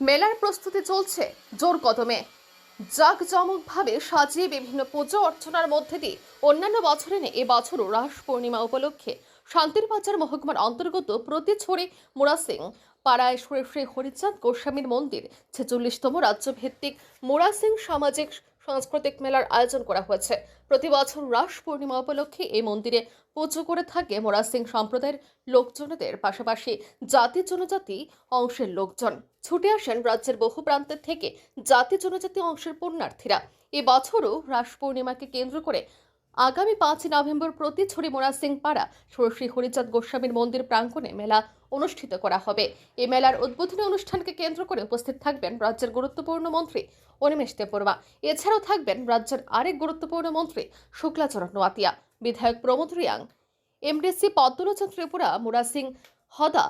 মেলার প্রস্তুতি চলছে জোর কদমে। জাঁকজমকভাবে সাজিয়ে বিভিন্ন পুজো অর্চনার মধ্যে দিয়ে অন্যান্য বছরে নেই এবছরও রাস পূর্ণিমা উপলক্ষে শান্তির বাজার মহকুমার অন্তর্গত প্রতিছড়ি মোরাসিং পাড়ায় শ্রী শ্রী হরিচাঁদ গোস্বামীর মন্দির, ছেচল্লিশতম রাজ্যভিত্তিক মোরাসিং সামাজিক সাংস্কৃতিক মেলার আয়োজন করা হয়েছে। প্রতি বছর রাস পূর্ণিমা উপলক্ষে এই মন্দিরে পুজো করে থাকে মোরা সিং সম্প্রদায়ের লোকজনদের পাশাপাশি জাতি জনজাতি অংশের লোকজন। ছুটে আসেন রাজ্যের বহু প্রান্তের থেকে জাতি জনজাতি অংশের পুণ্যার্থীরা। এবছরও রাস পূর্ণিমাকে কেন্দ্র করে আগামী পাঁচই নভেম্বর প্রতি ছড়ি মোরাসিং পাড়া শ্রী হরিচাঁদ গোস্বামীর মন্দির প্রাঙ্গণে মেলা অনুষ্ঠিত করা হবে। এই মেলার উদ্বোধনী অনুষ্ঠানকে কেন্দ্র করে উপস্থিত থাকবেন রাজ্যের গুরুত্বপূর্ণ মন্ত্রী অনিমেষ দেববর্মা। এছাড়াও থাকবেন রাজ্যের আরেক গুরুত্বপূর্ণ মন্ত্রী শুক্লাচরণ নোয়াতিয়া বিধায়ক প্রমোদ রিয়াং, এমডিসি পদ্মলোচন ত্রিপুরা মুরাসিং হদা,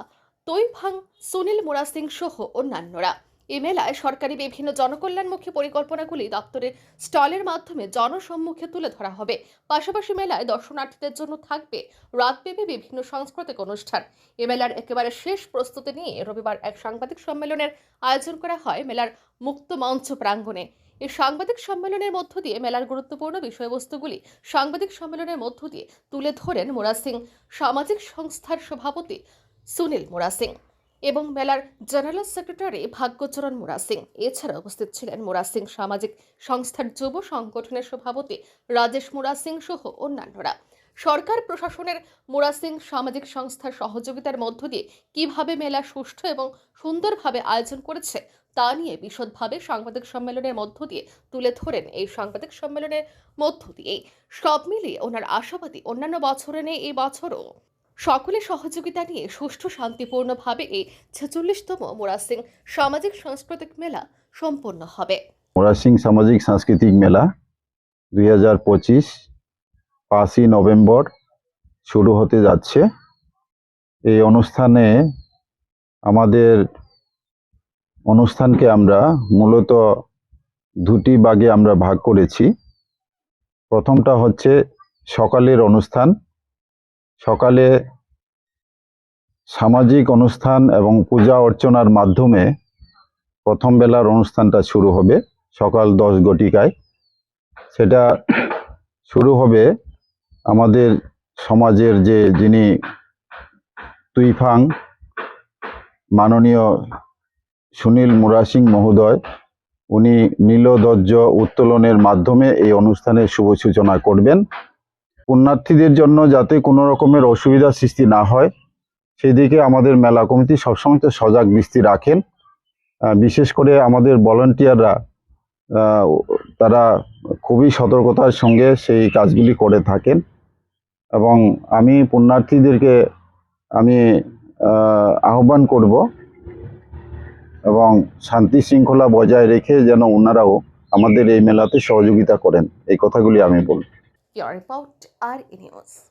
তৈফাং সুনীল মুরাসিং সহ অন্যান্যরা। এই মেলায় সরকারি বিভিন্ন জনকল্যাণমুখী পরিকল্পনাগুলি দপ্তরের স্টলের মাধ্যমে জনসম্মুখে তুলে ধরা হবে। পাশাপাশি মেলায় দর্শনার্থীদের জন্য থাকবে রাতব্যাপী বিভিন্ন সাংস্কৃতিক অনুষ্ঠান। এ মেলার একেবারে শেষ প্রস্তুতি নিয়ে রবিবার এক সাংবাদিক সম্মেলনের আয়োজন করা হয় মেলার মুক্ত মঞ্চ প্রাঙ্গণে। এই সাংবাদিক সম্মেলনের মধ্য দিয়ে মেলার গুরুত্বপূর্ণ বিষয়বস্তুগুলি সাংবাদিক সম্মেলনের মধ্য দিয়ে তুলে ধরেন মোরাসিং সামাজিক সংস্থার সভাপতি সুনীল মোরাসিং এবং মেলার জেনারেল সেক্রেটারি ভাগ্যচরণ মোরাসিং এছাড়া উপস্থিত ছিলেন মোরাসিং সামাজিক সংস্থার যুব সংগঠনের সভাপতি রাজেশ মোরাসিং সহ অন্যান্যরা। সরকার প্রশাসনের মোরাসিং সামাজিক সংস্থার সহযোগিতার মধ্য দিয়ে কীভাবে মেলা সুষ্ঠু এবং সুন্দরভাবে আয়োজন করেছে তা নিয়ে বিশদভাবে সাংবাদিক সম্মেলনের মধ্য দিয়ে তুলে ধরেন এই সাংবাদিক সম্মেলনের মধ্য দিয়েই। সব মিলিয়ে ওনার আশাবাদী অন্যান্য বছরে নেই, এই বছরও। সকলের সহযোগিতা নিয়ে সুষ্ঠু, শান্তিপূর্ণভাবে এই ছেচল্লিশতম মোরাসিং সামাজিক সাংস্কৃতিক মেলা সম্পন্ন হবে। মোরাসিং সামাজিক সাংস্কৃতিক মেলা দুই হাজার পঁচিশ পাঁচই নভেম্বর শুরু হতে যাচ্ছে। এই অনুষ্ঠানে আমাদের অনুষ্ঠানকে আমরা মূলত দুটি ভাগে আমরা ভাগ করেছি। প্রথমটা হচ্ছে সকালের অনুষ্ঠান সকালে সামাজিক অনুষ্ঠান এবং পূজা অর্চনার মাধ্যমে প্রথম বেলার অনুষ্ঠানটা শুরু হবে সকাল দশ ঘটিকায় সেটা শুরু হবে আমাদের সমাজের যে যিনি তুইফাং, মাননীয় সুনীল মুরাসিং মহোদয়, উনি নীলধ্বজ উত্তোলনের মাধ্যমে এই অনুষ্ঠানের শুভ সূচনা করবেন। পুণ্যার্থীদের জন্য যাতে কোনো রকমের অসুবিধার সৃষ্টি না হয় সেদিকে আমাদের মেলা কমিটি সবসময় তো সজাগ দৃষ্টি রাখেন। বিশেষ করে আমাদের ভলান্টিয়াররা তারা খুবই সতর্কতার সঙ্গে সেই কাজগুলি করে থাকেন। এবং আমি পুণ্যার্থীদেরকে, আমি আহ্বান করব এবং শান্তি শৃঙ্খলা বজায় রেখে যেন ওনারাও আমাদের এই মেলাতে সহযোগিতা করেন। এই কথাগুলি আমি বলব। You're or news.